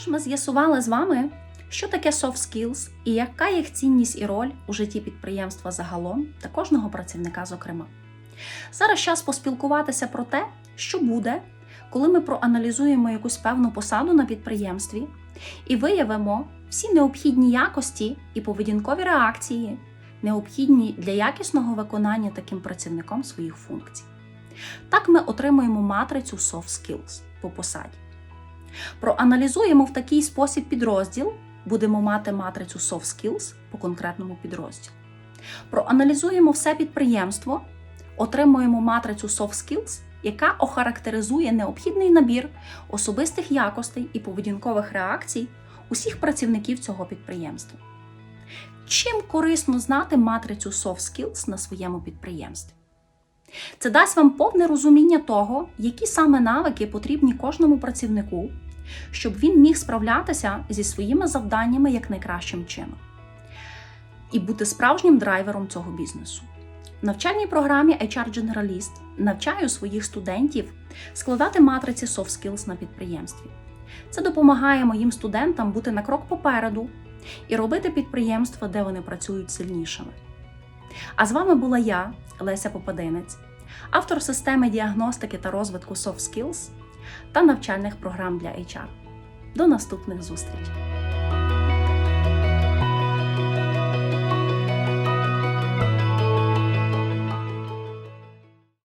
Тож ми з'ясували з вами, що таке soft skills і яка їх цінність і роль у житті підприємства загалом та кожного працівника, зокрема. Зараз час поспілкуватися про те, що буде, коли ми проаналізуємо якусь певну посаду на підприємстві і виявимо всі необхідні якості і поведінкові реакції, необхідні для якісного виконання таким працівником своїх функцій. Так ми отримуємо матрицю soft skills по посаді. Проаналізуємо в такий спосіб підрозділ, будемо мати матрицю soft skills по конкретному підрозділу. Проаналізуємо все підприємство, отримуємо матрицю soft skills, яка охарактеризує необхідний набір особистих якостей і поведінкових реакцій усіх працівників цього підприємства. Чим корисно знати матрицю soft skills на своєму підприємстві? Це дасть вам повне розуміння того, які саме навики потрібні кожному працівнику, щоб він міг справлятися зі своїми завданнями як найкращим чином і бути справжнім драйвером цього бізнесу. В навчальній програмі HR Generalist навчаю своїх студентів складати матриці soft skills на підприємстві. Це допомагає моїм студентам бути на крок попереду і робити підприємства, де вони працюють сильнішими. А з вами була я, Леся Попадинець, автор системи діагностики та розвитку soft skills та навчальних програм для HR. До наступних зустрічей!